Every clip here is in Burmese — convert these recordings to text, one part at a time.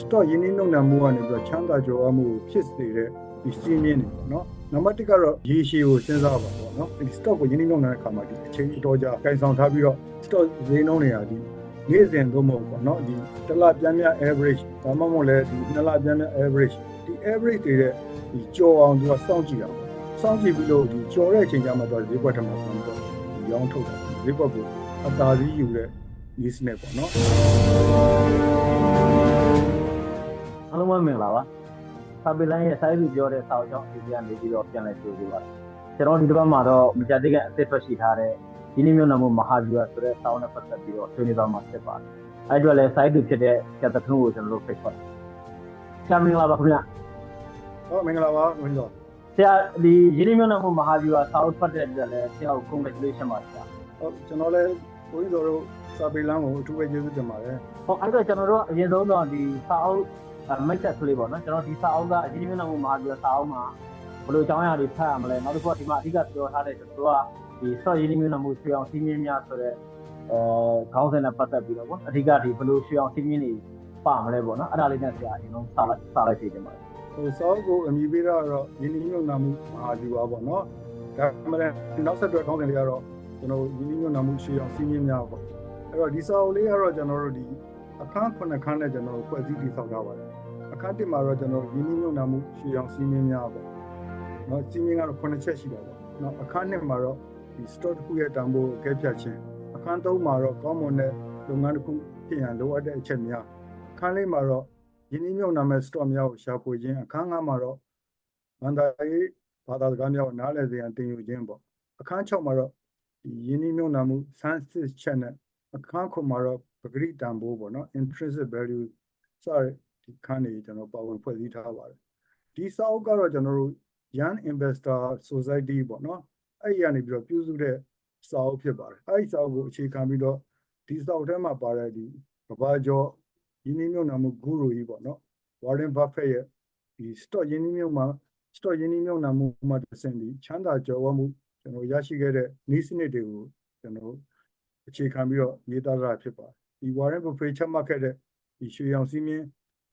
stock ရင်းနှီးမြှုပ်နှံမှုကနေပြီးတော့ချမ်းသာကြွယ်ဝမှုကိုဖြစ်စေတဲ့ဒီစီးမြင့်တွေပေါ့နော်နံပါတ်1ကတော့ရေရှည်ကိုစဉ်းစားပါပေါ့နော်ဒီ stock ကိုရင်းနှီးမြှုပ်နှံတဲ့အခါမှာဒီအချိန်အတော်ကြာကင်ဆောင်ထားပြီးတော့ stock ဈေးနှုန်းတွေဟာဒီနေ့စဉ်သို့မဟုတ်ပေါ့နော်ဒီတစ်လပြန်မြ average ဒါမှမဟုတ်လည်းဒီနှစ်လပြန်မြ average ဒီ average တွေတဲ့ဒီကြော်အောင်သူကစောင့်ကြည့်တာပေါ့စောင့်ကြည့်ပြီးလို့ဒီကြော်တဲ့အချိန်ကျမှတော့ဈေးကွက်ထမှာပြန်ပြီးတော့ဒီရောင်းထုတ်တာဈေးကွက်ကိုအသာစီးယူတဲ့ news နဲ့ပေါ့နော် ပဲမင်္ဂလာပါဖာပီလိုင်းရဲ့ site ပြောတဲ့စာအုပ်ကြောင့်ဒီကနေပြီးတော့ပြန်လည်ကြိုဆိုပါကျွန်တော်ဒီတစ်ပတ်မှာတော့မကြသေးကအသစ်ထွက်ရှိထားတဲ့ဒီနေ့မျိုးနာမှုမဟာဗျူဟာဆိုတဲ့စာအုပ်နဲ့ပတ်သက်ပြီးတော့ဆွေးနွေးသွားမှာဖြစ်ပါတယ်အဲ့အတွက်လည်း site ဖြစ်တဲ့ကျက်တထုံးကိုကျွန်တော်တို့ဖိတ်ခေါ်ဆရာမင်္ဂလာပါခင်ဗျဟုတ်မင်္ဂလာပါဝင်းတော်ဆရာဒီဒီနေ့မျိုးနာမှုမဟာဗျူဟာစာအုပ်ထွက်တဲ့အတွက်လည်းဆရာကို congratulation ပါဆရာဟုတ်ကျွန်တော်လည်းဝင်းတော်တို့စာပေလမ်းကိုအထူးပဲကျေးဇူးတင်ပါတယ်ဟောအဲ့တော့ကျွန်တော်တို့အရင်ဆုံးတော့ဒီစာအုပ် မိတ်ဆက်ကလေးပေါ့နော်ကျွန်တော်ဒီစာအုပ်ကအရင်မျိုးနာမှုမဟာဗျူဟာစာအုပ်မှာဘယ်လိုအကြောင်းအရာတွေဖတ်ရမလဲနောက်တစ်ခုကဒီမှာအဓိကပြောထားတဲ့ကျွန်တော်တို့ကဒီ short ရင်းနှီးမြှုပ်နှံမှုရွှေအောင်စီးမြင့်များဆိုတဲ့အဲခေါင်းစဉ်နဲ့ပတ်သက်ပြီးတော့ပေါ့အဓိကဒီဘယ်လိုရွှေအောင်စီးမြင့်နေပါမလဲပေါ့နော်အဲ့ဒါလေးနဲ့ဆရာအရင်ဆုံးစလိုက်စလိုက်သေးတယ်ပါဟိုစောကိုအမိပေးတော့ယင်းနှီးမြှုပ်နှံမှုမဟာဗျူဟာပေါ့နော်ဒါမှလည်းနောက်ဆက်တွဲကောင်းတယ်လေးကတော့ကျွန်တော်ယင်းနှီးမြှုပ်နှံမှုရှိအောင်စီးမြင်များပေါ့အဲ့တော့ဒီစာအုပ်လေးကတော့ကျွန်တော်တို့ဒီအခန်းခုနှစ်ခန်းနဲ့ကျွန်တော်တို့ဖွဲ့စည်းတည်ဆောက်ထားပါတယ် အခန်းတစ်မှာတော့ကျွန်တော်ယင်းနှီးမြှုပ်နှံမှုရှိအောင်စီးမြင်များပေါ့နော်စီးမြင်ကတော့ခုနှစ်ချက်ရှိတာပေါ့နော်အခန်းနှစ်မှာတော့ဒီ stock တစ်ခုရဲ့တန်ဖိုးကိုကဲဖြတ်ခြင်းအခန်းသုံးမှာတော့ကောင်းမွန်တဲ့လုပ်ငန်းတစ်ခုဖြစ်ရန်လိုအပ်တဲ့အချက်များအခန်းလေးမှာတော့ယင်းနှိမ့်မြုံနာမဲ့ store များကိုရှာဖွေခြင်းအခန်းငါးမှာတော့မန္တလေးဘာသာစကားများကိုနားလည်စေရန်တင်ယူခြင်းပေါ့အခန်း6မှာတော့ဒီယင်းနှိမ့်မြုံနာမှု senses ချက်နဲ့အခန်း9မှာတော့ပဂရိတန်ဖိုးပေါ့နော် intrinsic value စတဲ့ဒီ ခန်းတွေကျွန်တော်ပါဝင်ဖွဲ့စည်းထားပါတယ်ဒီစာအုပ်ကတော့ကျွန်တော်တို့ Young Investor Society ပေါ့နော်အဲ့ဒီကနေပြီးတော့ပြုစုတဲ့စာအုပ်ဖြစ်ပါတယ်အဲ့ဒီစာအုပ်ကိုအခြေခံပြီးတော့ဒီစာအုပ်ထဲမှာပါတဲ့ဒီကဘာကျော်ရင်းနှီးမြှုပ်နှံမှုဂုရုကြီးပေါ့နော် Warren Buffett ရဲ့ဒီ stock ရင်းနှီးမြှုပ်မှာ stock ရင်းနှီးမြှုပ်နှံမှုမှာတစ်ဆင့်ဒီချမ်းသာကြွယ်ဝမှုကျွန်တော်ရရှိခဲ့တဲ့နည်းစနစ်တွေကိုကျွန်တော်အခြေခံပြီးတော့ရေးသားတာဖြစ်ပါတယ်ဒီ Warren Buffett ချမှတ်ခဲ့တဲ့ဒီရွှေရောင်စည်းမျဉ်း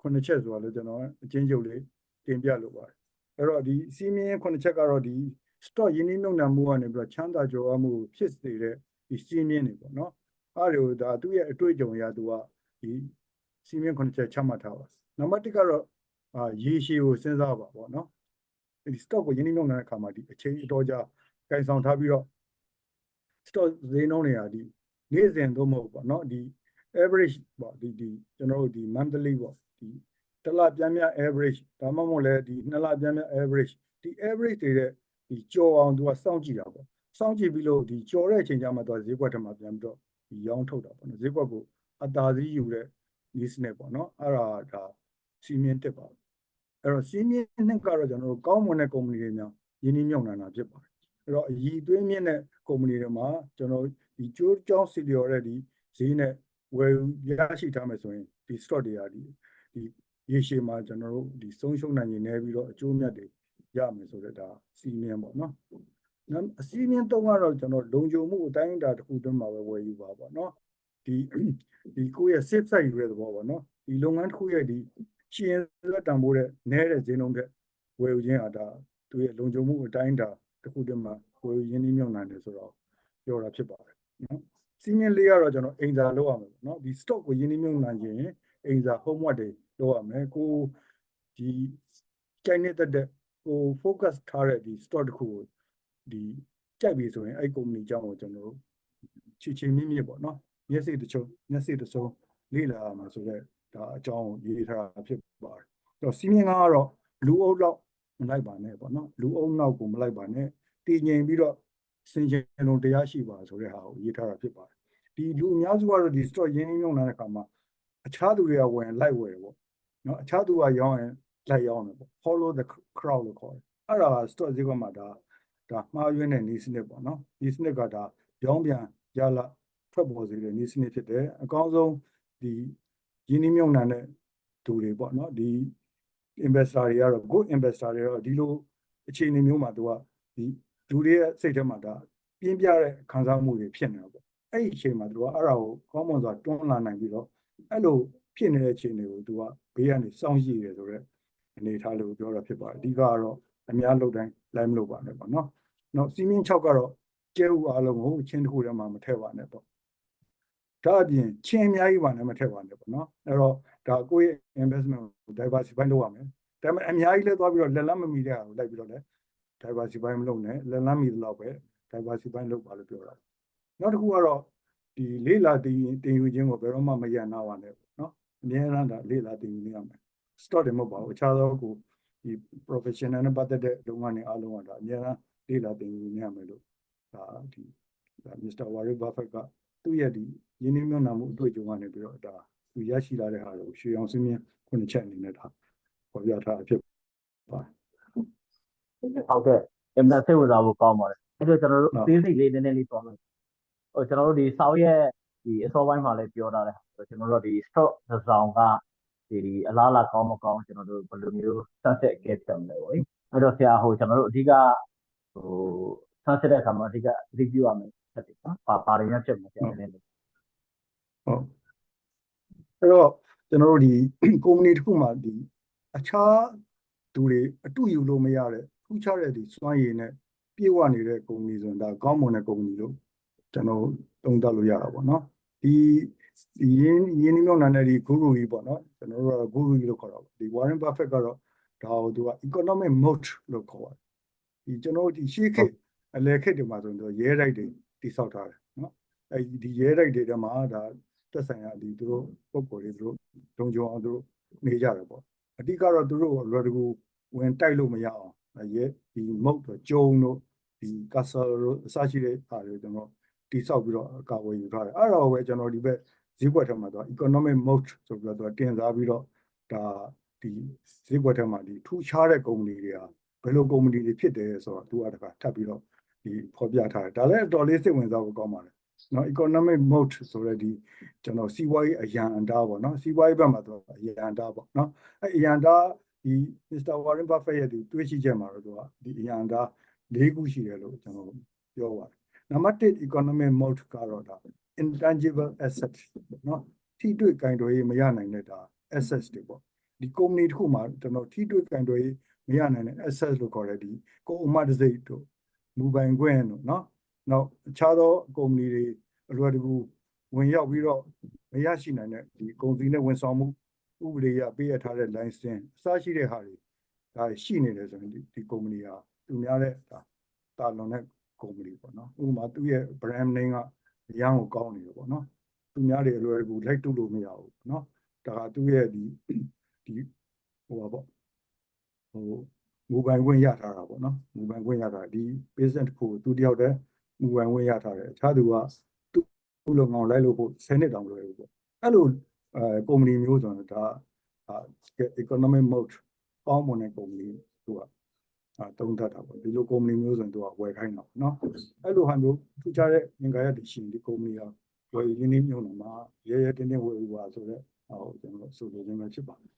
ခုနှစ်ချက်ဆိုတာလည်းကျွန်တော်အချင်းချုပ်လေးတင်ပြလိုပါတယ်အဲ့တော့ဒီစည်းမျဉ်းခုနှစ်ချက်ကတော့ဒီ stock ရင်းနှီးမြှုပ်နှံမှုကနေပြီးတော့ချမ်းသာကြွယ်ဝမှုဖြစ်စေတဲ့ဒီစည်းမျဉ်းတွေပေါ့နော်အဲ့ဒါကိုဒါသူ့ရဲ့အတွေ့အကြုံအရသူကဒီစီမင်းခုနှစ်ချက်ချမှတ်ထားပါနံပါတ်1ကတော့အာရေရှည်ကိုစဉ်းစားပါပေါ့နော်ဒီ stock ကိုရင်းနှီးမြှုပ်နှံတဲ့အခါမှာဒီအချိန်အတော်ကြာကင်ဆောင်ထားပြီးတော့ stock ဈေးနှုန်းတွေကဒီနေ့စဉ်သို့မဟုတ်ပေါ့နော်ဒီ average ပေါ့ဒီဒီကျွန်တော်တို့ဒီ monthly ပေါ့ ဒီတစ်လပြန်မြ average ဒါမှမဟုတ်လည်းဒီနှစ်လပြန်မြ average ဒီ average တွေတဲ့ဒီကြော်အောင်သူကစောင့်ကြည့်တာပေါ့စောင့်ကြည့်ပြီးလို့ဒီကြော်တဲ့အချိန်ကျမှသူကဈေးကွက်ထမှာပြန်ပြီးတော့ဒီရောင်းထုတ်တာပေါ့နော်ဈေးကွက်ကိုအသာစီးယူတဲ့ news နဲ့ပေါ့နော်အဲ့ဒါဒါစီမင်းတက်ပါအဲ့တော့စီမင်းနဲ့ကတော့ကျွန်တော်တို့ကောင်းမွန်တဲ့ကုမ္ပဏီတွေများယင်းနှိမ့်မြုံနာတာဖြစ်ပါတယ်အဲ့တော့အည်သွေးမြင့်တဲ့ကုမ္ပဏီတွေမှာကျွန်တော်ဒီကျိုးကြောင်းစီလျော်တဲ့ဒီဈေးနဲ့ဝယ်ရရှိထားမယ်ဆိုရင်ဒီ stock တွေကဒီ ဒီရေရှည်မှာကျွန်တော်တို့ဒီဆုံးရှုံးနိုင်ရင်လည်းပြီးတော့အကျိုးမြတ်တွေရမယ်ဆိုတော့ဒါစီမင်းပေါ့နော်နောက်အစီမင်းတုံးကတော့ကျွန်တော်လုံခြုံမှုအတိုင်းအတာတစ်ခုတွင်းမှာပဲဝယ်ယူပါပေါ့နော်ဒီဒီကိုယ့်ရဲ့ safe side ယူတဲ့သဘောပေါ့နော်ဒီလုပ်ငန်းတစ်ခုရဲ့ဒီရှင်ရက်တန်ဖိုးတဲ့နဲတဲ့ဈေးနှုန်းတဲ့ဝယ်ယူခြင်းဟာဒါသူရဲ့လုံခြုံမှုအတိုင်းတာတစ်ခုတည်းမှာဝယ်ယူရင်းနှီးမြှုပ်နှံတယ်ဆိုတော့ပြောတာဖြစ်ပါတယ်နော်စီမင်းလေးကတော့ကျွန်တော်အိမ်သာလောက်ရမယ်ပေါ့နော်ဒီ stock ကိုရင်းနှီးမြှုပ်နှံခြင်းအိမ်သာ homework တွေ လောက်ရမယ်ကိုဒီကြိုက်နေတဲ့တဲ့ကို focus ထားတဲ့ဒီ stock တစ်ခုကိုဒီကြိုက်ပြီဆိုရင်အဲ့ company အကြောင်းကိုကျွန်တော်တို့ချီချီမြင့်မြင့်ပေါ့နော်မျက်စိတစ်ချုံမျက်စိတစ်စုံလေ့လာရမှာဆိုတော့ဒါအကြောင်းကိုရေးထားတာဖြစ်ပါတယ်။အဲ့တော့စီမင်းကားကတော့လူအုပ်တော့မလိုက်ပါနဲ့ပေါ့နော်လူအုပ်နောက်ကိုမလိုက်ပါနဲ့တည်ငြိမ်ပြီးတော့စင်ကြယ်လုံးတရားရှိပါဆိုတဲ့ဟာကိုရေးထားတာဖြစ်ပါတယ်။ဒီလူအများစုကတော့ဒီ stock ရင်းနှီးမြှုပ်နှံတဲ့အခါမှာအခြားသူတွေကဝင်လိုက်ဝယ်တယ်ပေါ့ နော်အခြားသူကရောင်းရင်လိုက်ရောင်းတယ်ပေါ့ follow the crowd လို့ခေါ်တယ်။အဲ့ဒါက stock ဈေးကွက်မှာဒါဒါမှားယွင်းတဲ့နေစနစ်ပေါ့နော်ဒီစနစ်ကဒါပြောင်းပြန်ရလာထွက်ပေါ်စေတဲ့နည်းစနစ်ဖြစ်တယ်အကောင်းဆုံးဒီရင်းနှီးမြှုပ်နှံတဲ့သူတွေပေါ့နော်ဒီ investor တွေကတော့ good investor တွေကတော့ဒီလိုအခြေအနေမျိုးမှာသူကဒီလူတွေရဲ့စိတ်ထဲမှာဒါပြင်းပြတဲ့ခံစားမှုတွေဖြစ်နေတာပေါ့အဲ့ဒီအချိန်မှာသူကအဲ့ဒါကိုကောင်းမွန်စွာတွန်းလှန်နိုင်ပြီးတော့အဲ့လိုဖြစ်နေတဲ့အခြေအနေကိုသူက ဘေးကနေစောင့်ကြည့်ရဆိုတော့အနေထားလို့ပြောတာဖြစ်ပါတယ်အဓိကကတော့အများလုပ်တိုင်းလိုက်မလုပ်ပါနဲ့ပေါ့နော်နော်စီမင်း6ကတော့ကျဲဥအားလုံးကိုချင်းတစ်ခုတည်းမှာမထည့်ပါနဲ့ပေါ့ဒါအပြင်ချင်းအများကြီးပါနဲ့မထည့်ပါနဲ့ပေါ့နော်အဲ့တော့ဒါကိုယ့်ရဲ့ investment ကို diversify လုပ်ရမယ်ဒါပေမဲ့အများကြီးလဲသွားပြီးတော့လက်လန်းမမီတဲ့ဟာကိုလိုက်ပြီးတော့လဲ diversify မလုပ်နဲ့လက်လန်းမီတော့ပဲ diversify လုပ်ပါလို့ပြောတာနောက်တစ်ခုကတော့ဒီလေးလာတင်တင်ယူခြင်းကိုဘယ်တော့မှမရန်နာပါနဲ့ပေါ့နော် အများအားဒါလေးလာတင်ယူနေရမယ် stock တွေမဟုတ်ပါဘူးအခြားသောကိုဒီ professional နဲ့ပတ်သက်တဲ့လုပ်ငန်းတွေအားလုံးကဒါအများအားလေးလာတင်ယူနေရမယ်လို့ဒါဒီဒါ Mr. Warren Buffett ကသူ့ရဲ့ဒီရင်းနှီးမြှုပ်နှံမှုအတွေ့အကြုံကနေပြီးတော့ဒါသူရရှိလာတဲ့ဟာကိုရွှေအောင်စင်းမြင့်ခုနှစ်ချက်အနေနဲ့ဒါပေါ်ပြထားတာဖြစ်ပါဟုတ်ကဲ့အမှန်စိတ်ဝင်စားဖို့ကောင်းပါတယ်အဲ့တော့ကျွန်တော်တို့ဟုတ်အသေးစိတ်လေးနည်းနည်းလေးပြောမယ်ဟိုကျွန်တော်တို့ဒီစောက်ရဲ့ ဒီအစောပိုင်းမှာလည်းပြောထားတယ်ဟိုကျွန်တော်တို့ဒီ stock တစ်စောင်ကဒီဒီအလားအလာကောင်းမကောင်းကျွန်တော်တို့ဘယ်လိုမျိုး sunset ကဲပြန်လဲပေါ့လေအဲ့တော့ဆရာဟိုကျွန်တော်တို့အဓိကဟို sunset တဲ့အခါမှာအဓိက review ရမယ်ဆက်တယ်နော်ပါပါရင်းနဲ့ဖြစ်မှာဆရာနည်းနည်းလေးဟုတ်အဲ့တော့ကျွန်တော်တို့ဒီကုမ္ပဏီတစ်ခုမှဒီအခြားသူတွေအတူယူလို့မရတဲ့ထူးခြားတဲ့ဒီစွမ်းရည်နဲ့ပြေဝနေတဲ့ကုမ္ပဏီဆိုရင်ဒါကောင်းမွန်တဲ့ကုမ္ပဏီလို့ကျွန်တော်သုံးသပ်လို့ရတာပေါ့နော် ဒီဒီရင်းရင်းနှီးမြှုပ်နှံတဲ့ဒီဂုရုကြီးပေါ့နော်ကျွန်တော်တို့ကဂုရုကြီးလို့ခေါ်တာပေါ့ဒီ Warren Buffett ကတော့ဒါကိုသူက economic moat လို့ခေါ်ပါတယ်ဒီကျွန်တော်တို့ဒီရှေးခေတ်အလယ်ခေတ်တွေမှာဆိုရင်တော့ရဲတိုက်တွေတိဆောက်ထားတယ်နော်အဲဒီရဲတိုက်တွေထဲမှာဒါတက်ဆိုင်ရာဒီသူတို့ပုံပေါ်တွေသူတို့ဒုံကြုံအောင်သူတို့နေကြတယ်ပေါ့အဓိကတော့သူတို့လွယ်တကူဝင်တိုက်လို့မရအောင်ရဲဒီမုတ်တော့ကျုံတို့ဒီကာဆာတို့အစရှိတဲ့အားတွေကျွန်တော် တိဆောက်ပြီးတော့အကာအကွယ်ယူထားတယ်အဲ့တော့ပဲကျွန်တော်ဒီဘက်ဈေးကွက်ထဲမှာတော့ economic mode ဆိုပြီးတော့သူကတင်စားပြီးတော့ဒါဒီဈေးကွက်ထဲမှာဒီထူးခြားတဲ့ကုမ္ပဏီတွေဟာဘယ်လိုကုမ္ပဏီတွေဖြစ်တယ်ဆိုတော့သူကတခါထပ်ပြီးတော့ဒီဖော်ပြထားတယ်ဒါလည်းအတော်လေးစိတ်ဝင်စားဖို့ကောင်းပါတယ်နော် economic mode ဆိုတဲ့ဒီကျွန်တော်စီးပွားရေးအရန်အတားပေါ့နော်စီးပွားရေးဘက်မှာတော့အရန်အတားပေါ့နော်အဲအရန်အတားဒီ Mr. Warren Buffett ရဲ့ဒီတွေးရှိချက်မှာတော့သူကဒီအရန်အတား၄ခုရှိတယ်လို့ကျွန်တော်ပြောပါတယ် နံပါတ်1 economic mode ကတော့ဒါ intangible asset ပေါ့နော်ထိတွေ့ကင်တွယ်ရေးမရနိုင်တဲ့ဒါ assets တွေပေါ့ဒီကုမ္ပဏီတစ်ခုမှာကျွန်တော်ထိတွေ့ကင်တွယ်ရေးမရနိုင်တဲ့ assets လို့ခေါ်တဲ့ဒီကိုယ်အမတ်တစိတ်တို့မူပိုင်ခွင့်တို့နော်နောက်အခြားသောကုမ္ပဏီတွေအလွယ်တကူဝင်ရောက်ပြီးတော့မရရှိနိုင်တဲ့ဒီကုန်စည်နဲ့ဝန်ဆောင်မှုဥပဒေအရပေးရထားတဲ့ license အစရှိတဲ့ဟာတွေဒါရှိနေတယ်ဆိုရင်ဒီဒီကုမ္ပဏီဟာသူများတဲ့ဒါတာလွန်တဲ့ ကုမ္ပဏီပေါ့နော်ဥပမာသူ့ရဲ့ brand name ကရန်ကိုကောင်းနေတယ်ပေါ့နော်သူများတွေအလွယ်တကူလိုက်တုလို့မရဘူးနော်ဒါကသူ့ရဲ့ဒီဒီဟိုပါပေါ့ဟိုမူပိုင်ခွင့်ရထားတာပေါ့နော်မူပိုင်ခွင့်ရတာဒီ patient ကိုသူတယောက်တည်းမူပိုင်ခွင့်ရထားတယ်အခြားသူကသူ့လုံငောင်းလိုက်လို့ဖို့10နှစ်တောင်လွယ်ဘူးပေါ့အဲ့လိုအဲကုမ္ပဏီမျိုးဆိုတော့ဒါ economic mode ပေါင်းပုံတဲ့ကုမ္ပဏီသူက အာတုံးတတ်တာပေါ့ဒီလိုကုမ္ပဏီမျိုးဆိုရင်သူကဝယ်ခိုင်းတာပေါ့နော်အဲ့လိုဟာမျိုးထူးခြားတဲ့ငင်္ဂါရတရှိရင်ဒီကုမ္ပဏီကဝယ်ရင်းနှီးမြှုပ်နှံမှာရဲရဲတင်းတင်းဝယ်ယူပါဆိုတော့ဟိုကျွန်တော်ဆိုလိုခြင်းပဲဖြစ်ပါတယ်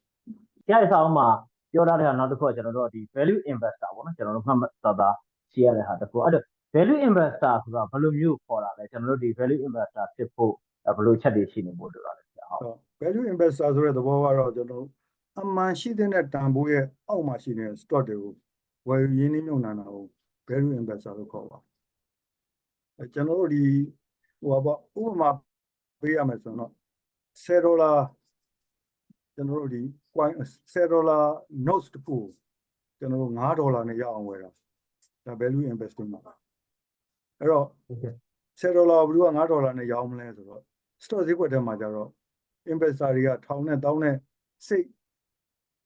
ဆရာရဲ့ဆောင်းမှာပြောထားတဲ့ဟာနောက်တစ်ခုကကျွန်တော်တို့ဒီ value investor ပေါ့နော်ကျွန်တော်တို့မှတ်မှတ်သားသားရှိရတဲ့ဟာတစ်ခုအဲ့တော့ value investor ဆိုတာဘယ်လိုမျိုးခေါ်တာလဲကျွန်တော်တို့ဒီ value investor ဖြစ်ဖို့ဘယ်လိုချက်တွေရှိနေဖို့လိုတာလဲဆရာဟုတ်ဟုတ် value investor ဆိုတဲ့သဘောကတော့ကျွန်တော်အမှန်ရှိတဲ့တန်ဖိုးရဲ့အောက်မှာရှိနေတဲ့ stock တွေကို ဝယ်ယူရင်းနှီးမြှုပ်နှံတာကို value investor လို့ခေါ်ပါအဲကျွန်တော်တို့ဒီဟိုပါပေါ့ဥပမာပေးရမယ်ဆိုတော့10ဒေါ်လာကျွန်တော်တို့ဒီ coin 10ဒေါ်လာ notes တစ်ခုကိုကျွန်တော်တို့9ဒေါ်လာနဲ့ရအောင်ဝယ်တာဒါ value investing ပါအဲ့တော့10ဒေါ်လာကိုဘယ်သူက9ဒေါ်လာနဲ့ရောင်းမလဲဆိုတော့ stock ဈေးကွက်ထဲမှာကျတော့ investor တွေကထောင်နဲ့တောင်းနဲ့စိတ်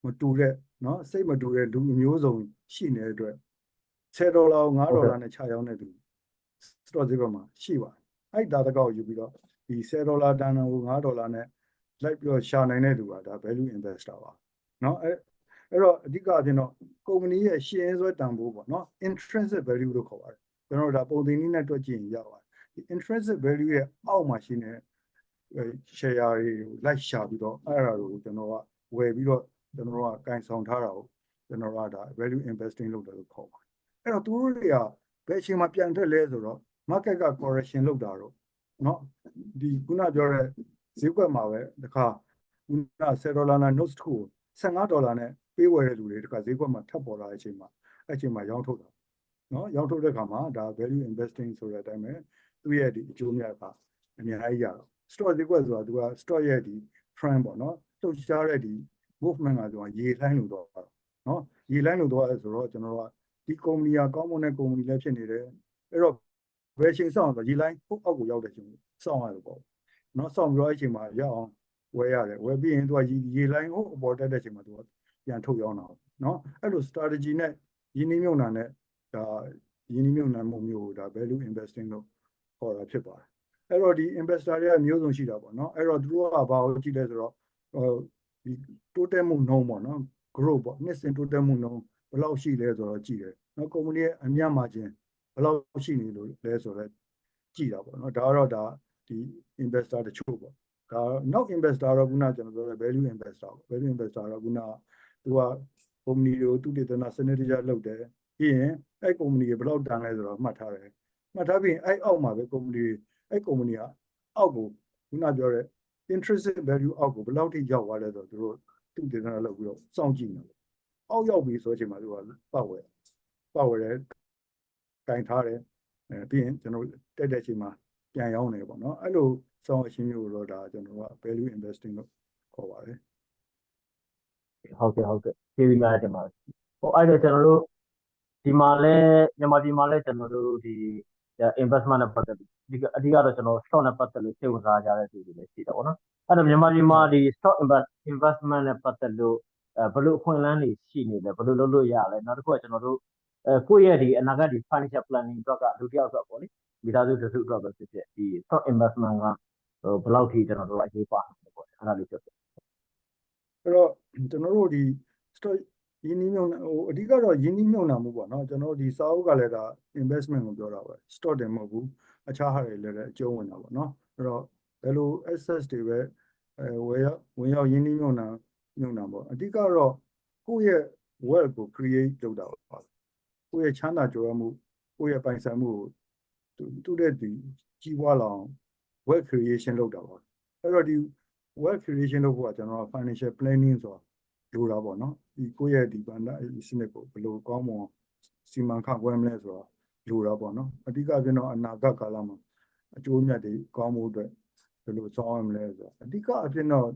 မတူတဲ့ နော်စိတ်မတူတဲ့လူအမျိုးစုံရှိနေတဲ့အတွက်10ဒေါ်လာကို5ဒေါ်လာနဲ့ခြားရောင်းတဲ့သူစတော့ဈေးဘက်မှာရှိပါတယ်အဲ့ဒါတကောက်ယူပြီးတော့ဒီ10ဒေါ်လာတန်ကို5ဒေါ်လာနဲ့လိုက်ပြီးတော့ရှာနိုင်တဲ့သူကဒါ value investor ပါနော်အဲ့အဲ့တော့အဓိကအပြင်တော့ကုမ္ပဏီရဲ့ရှင်ရဲဆွဲတန်ဖိုးပေါ့နော် intrinsic value လို့ခေါ်ပါတယ်ကျွန်တော်တို့ဒါပုံသင်နည်းနဲ့တွက်ကြည့်ရင်ရပါတယ်ဒီ intrinsic value ရဲ့အောက်မှာရှိနေတဲ့ share တွေကိုလိုက်ရှာပြီးတော့အဲ့ဒါတွေကိုကျွန်တော်ကဝယ်ပြီးတော့ ကျွန်တော်ကကင်ဆောင်ထားတာကိုကျွန်တော်ကဒါ value investing လုပ်တယ်လို့ခေါ်ပါတယ်အဲ့တော့သူတို့တွေကဘယ်အချိန်မှာပြန်ထွက်လဲဆိုတော့ market က correction လုပ်တာတော့เนาะဒီခုနပြောတဲ့ဈေးကွက်မှာပဲတခါ ခုန10ဒေါ်လာနဲ့ notes တစ်ခုကို15ဒေါ်လာနဲ့ပေးဝယ်တဲ့လူတွေတခါဈေးကွက်မှာထပ်ပေါ်လာတဲ့အချိန်မှာအဲ့အချိန်မှာရောင်းထုတ်တာနော်ရောင်းထုတ်တဲ့အခါမှာဒါ value investing ဆိုတဲ့အတိုင်းပဲသူ့ရဲ့ဒီအကျိုးမြတ်ကအများကြီးရတော့ stock ဈေးကွက်ဆိုတာသူက stock ရဲ့ဒီ trend ပေါ့နော်လှုပ်ရှားတဲ့ဒီ movement ကသူကရေလှိုင်းလို့တော့နော်ရေလှိုင်းလို့တော့ဆိုတော့ကျွန်တော်တို့ကဒီကုမ္ပဏီကကောင်းမွန်တဲ့ကုမ္ပဏီလည်းဖြစ်နေတယ်အဲ့တော့ဘယ်ချိန်စောင့်ဆိုရေလှိုင်းပုတ်အောက်ကိုရောက်တဲ့ချိန်စောင့်ရတယ်ပေါ့နော်စောင့်ပြီးတော့အဲ့ချိန်မှာရအောင်ဝယ်ရတယ်ဝယ်ပြီးရင်သူကရေရေလှိုင်းဟိုအပေါ်တက်တဲ့ချိန်မှာသူကပြန်ထုတ်ရောင်းတာနော်အဲ့လို strategy နဲ့ရင်းနှီးမြှုပ်နှံတဲ့ဒါရင်းနှီးမြှုပ်နှံမှုမျိုးကိုဒါ value investing လို့ခေါ်တာဖြစ်ပါတယ်အဲ့တော့ဒီ investor တွေကမျိုးစုံရှိတာပေါ့နော်အဲ့တော့သူတို့ကဘာကိုကြည့်လဲဆိုတော့ဟို ဒီ total မှုနှုန်းပေါ့နော် growth ပေါ့နှစ်စဉ် total မှုနှုန်းဘယ်လောက်ရှိလဲဆိုတော့ကြည့်တယ်နော်ကုမ္ပဏီရဲ့အမြတ်မှာချင်းဘယ်လောက်ရှိနေလို့လဲဆိုတော့ကြည့်တာပေါ့နော်ဒါကတော့ဒါဒီ investor တချို့ပေါ့ဒါနောက် investor တော့ခုနကျွန်တော်ပြောတဲ့ value investor ပေါ့ value investor တော့ခုနသူကကုမ္ပဏီတွေကိုသူတည်တနာစနစ်တကျလုပ်တယ်ပြီးရင်အဲ့ကုမ္ပဏီကဘယ်လောက်တန်လဲဆိုတော့မှတ်ထားတယ်မှတ်ထားပြီးရင်အဲ့အောက်မှာပဲကုမ္ပဏီအဲ့ကုမ္ပဏီကအောက်ကိုခုနပြောတဲ့ intrinsic value အောက်ကိုဘယ်လောက်ထိရောက်သွားလဲဆိုတော့သူတို့သူတည်တနာလုပ်ပြီးတော့စောင့်ကြည့်နေတယ်အောက်ရောက်ပြီဆိုတဲ့အချိန်မှာသူကပတ်ဝယ်ပတ်ဝယ်တယ်ကင်ထားတယ်အဲပြီးရင်ကျွန်တော်တက်တဲ့အချိန်မှာပြန်ရောင်းတယ်ပေါ့နော်အဲ့လိုစောင့်အချင်းမျိုးတော့ဒါကျွန်တော်က value investing လို့ခေါ်ပါတယ်ဟုတ်ကဲ့ဟုတ်ကဲ့ကျေးဇူးများတင်ပါတယ်ဟိုအဲ့တော့ကျွန်တော်တို့ဒီမှာလဲမြန်မာပြည်မှာလဲကျွန်တော်တို့ဒီ investment နဲ့ပတ်သက်ပြီးဒီကအဓိကတော့ကျွန်တော် stock နဲ့ပတ်သက်လို့စိတ်ဝင်စားကြတဲ့သူတွေလည်းရှိတယ်ပေါ့နော်အဲ့တော့မြန်မာပြည်မှာဒီ stock invest investment နဲ့ပတ်သက်လို့အဲဘယ်လိုအခွင့်အလမ်းတွေရှိနေလဲဘယ်လိုလုပ်လို့ရလဲနောက်တစ်ခုကကျွန်တော်တို့အဲကိုယ့်ရဲ့ဒီအနာဂတ်ဒီ financial planning အတွက်ကလူတစ်ယောက်အတွက်ပေါ့လေမိသားစုတစ်စုအတွက်ပဲဖြစ်ဖြစ်ဒီ stock investment ကဟိုဘယ်လောက်ထိကျွန်တော်တို့အရေးပါလဲပေါ့အဲ့ဒါလေးပြောပြအဲ့တော့ကျွန်တော်တို့ဒီ stock ရင်းနှီးမြှုပ်နှံဟိုအဓိကတော့ရင်းနှီးမြှုပ်နှံမှုပေါ့နော်ကျွန်တော်တို့ဒီစာအုပ်ကလည်းဒါ investment ကိုပြောတာပဲ stock တင်မဟုတ်ဘူးအခြားဟာတွေလည်းလည်းအကျုံးဝင်တာပေါ့နော်အဲ့တော့ဘယ်လို access တွေပဲအဲဝယ်ရောက်ဝင်ရောက်ရင်းနှီးမြှုပ်နှံမြှုပ်နှံပေါ့အဓိကတော့ကိုယ့်ရဲ့ wealth ကို create လုပ်တာပါကိုယ့်ရဲ့ချမ်းသာကြွယ်ဝမှုကိုယ့်ရဲ့ပိုင်ဆိုင်မှုကိုသူသူ့တဲ့ဒီကြီးပွားလာအောင် wealth creation လုပ်တာပါအဲ့တော့ဒီ wealth creation လုပ်ဖို့ကကျွန်တော်က financial planning ဆိုတာ လိုတာပေါ့နော်ဒီကိုယ့်ရဲ့ဒီဗန္ဒစနစ်ကိုဘယ်လိုကောင်းမွန်စီမံခန့်ခွဲမလဲဆိုတာလိုတာပေါ့နော်အဓိကပြန်တော့အနာဂတ်ကာလမှာအကျိုးအမြတ်တွေကောင်းမှုအတွက်ဘယ်လိုဆောင်ရမလဲဆိုတာအဓိကအဖြစ်တော့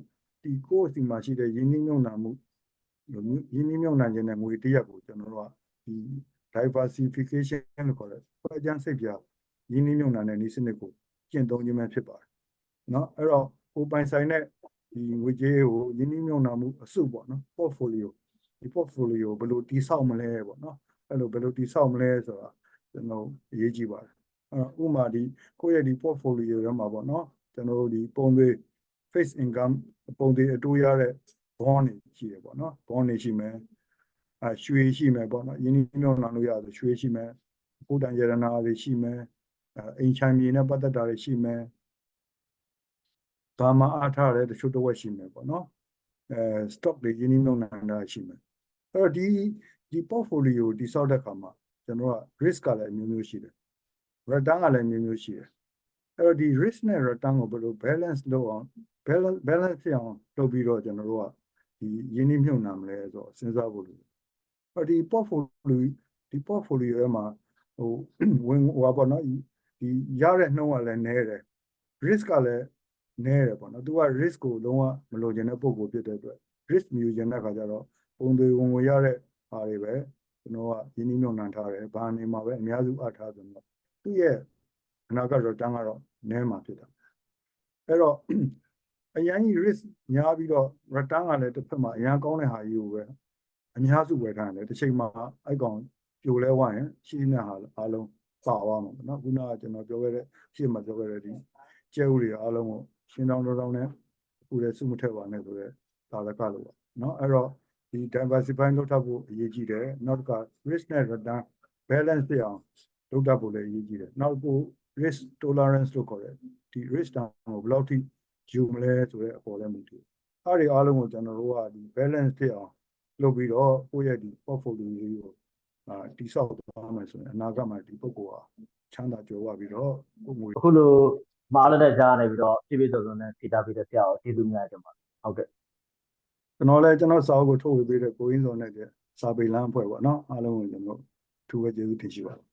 ဒီကိုယ့်စီမှာရှိတဲ့ယင်းနှိမ့်ညွန့်နာမှုယင်းနှိမ့်ညွန့်နာခြင်းနဲ့ငွေတရက်ကိုကျွန်တော်တို့ကဒီ diversification လို့ခေါ်တဲ့ဖွဲ့ကျန်းစိတ်ပြယင်းနှိမ့်ညွန့်နာတဲ့ဤစနစ်ကိုကျင့်သုံးခြင်းပဲဖြစ်ပါတယ်နော်အဲ့တော့ကိုယ်ပိုင်ဆိုင်တဲ့ ဒီငွေကြေးကိုယင်းနှိမ့်ညွန့်နာမှုအစုပေါ့နော် portfolio ဒီ portfolio ဘယ်လိုတည်ဆောက်မလဲပေါ့နော်အဲ့လိုဘယ်လိုတည်ဆောက်မလဲဆိုတာကျွန်တော်အရေးကြီးပါတယ်အဲ့ဥမာဒီကိုယ့်ရဲ့ဒီ portfolio ထဲမှာပေါ့နော်ကျွန်တော်တို့ဒီပုံတွေ fixed income ပုံတွေအတူရတဲ့ bond တွေရှိတယ်ပေါ့နော် bond တွေရှိမယ်အဲရွှေရှိမယ်ပေါ့နော်ယင်းနှိမ့်ညွန့်နာလို့ရတယ်ရွှေရှိမယ်ဘုဒ္ဓရတနာတွေရှိမယ်အဲအိမ်ချမ်းမြေနဲ့ပတ်သက်တာတွေရှိမယ် ဘာမှအားထားတဲ့တချို့တစ်ဝက်ရှိမယ်ပေါ့နော်အဲ stock တွေယင်းနှိမ့်ညွန့်နာတာရှိမယ်အဲ့တော့ဒီဒီ portfolio တိစောက်တဲ့အခါမှာကျွန်တော်က risk ကလည်းအမျိုးမျိုးရှိတယ် return ကလည်းအမျိုးမျိုးရှိတယ်အဲ့တော့ဒီ risk နဲ့ return ကိုဘယ်လို balance လုပ်အောင် balance balance ဖြစ်အောင်လုပ်ပြီးတော့ကျွန်တော်တို့ကဒီယင်းနှိမ့်မြှုပ်နှံမလဲဆိုတော့စဉ်းစားဖို့လိုတယ်အဲ့ဒီ portfolio ဒီ portfolio ရဲ့မှာဟိုဝင်ဟိုပါပေါ့နော်ဒီရတဲ့နှုန်းကလည်းနည်းတယ် risk ကလည်း နည်းတယ်ပေါ့နော်သူက risk ကိုလုံးဝမလိုချင်တဲ့ပုံကိုဖြစ်တဲ့အတွက် risk မယူချင်တဲ့ခါကျတော့ပုံတွေဝင်ဝင်ရတဲ့ဟာတွေပဲကျွန်တော်ကယင်းနှိမ့်မြှုပ်နှံထားတယ်ဘာနေမှာပဲအများစုအထားဆိုတော့သူ့ရဲ့အနာဂတ် return ကတော့နည်းမှာဖြစ်တာအဲ့တော့အရင်ကြီး risk များပြီးတော့ return ကလည်းတစ်ဖက်မှာအရင်ကောင်းတဲ့ဟာကြီးကိုပဲအများစုဝယ်ထားတယ်တစ်ချိန်မှာအဲ့ကောင်ပြိုလဲဝရင်ရှိနေတဲ့ဟာအားလုံးပါသွားမှာပေါ့နော်ခုနကကျွန်တော်ပြောခဲ့တဲ့ရှေ့မှာပြောခဲ့တဲ့ဒီကျဲဥတွေအားလုံးကို ရှင်းတောင်းတောင်းနဲ့အခုလည်းစုမထက်ပါနဲ့ဆိုတော့ဒါလည်းကလို့ပါနော်အဲ့တော့ဒီ diversify လုပ်ထပ်ဖို့အရေးကြီးတယ်နောက်က risk နဲ့ return balance ပြအောင်လုပ်တတ်ဖို့လည်းအရေးကြီးတယ်နောက်ကို risk tolerance လို့ခေါ်တယ်ဒီ risk down ကိုဘယ်လောက်ထိယူမလဲဆိုတဲ့အပေါ်လည်းမူတည်အဲ့ဒီအားလုံးကိုကျွန်တော်တို့ကဒီ balance ဖြစ်အောင်လုပ်ပြီးတော့ကိုယ့်ရဲ့ဒီ portfolio လေးကိုအာတိဆောက်သွားမယ်ဆိုရင်အနာဂတ်မှာဒီပုဂ္ဂိုလ်ဟာချမ်းသာကြွယ်ဝပြီးတော့ကိုယ်ငွေအခုလို မားလက်တဲ့ကြားနေပြီးတော့ပြည့်ပြည့်စုံစုံနဲ့ဖြေတာပေးတဲ့ဆရာကိုကျေးဇူးများတင်ပါတယ်ဟုတ်ကဲ့ကျွန်တော်လည်းကျွန်တော်စာအုပ်ကိုထုတ်ဝေပေးတဲ့ကိုရင်းစောနဲ့ကျစာပေလမ်းအဖွဲ့ပေါ့နော်အားလုံးကိုကျွန်တော်ထူးပဲကျေးဇူးတင်ရှိပါတယ်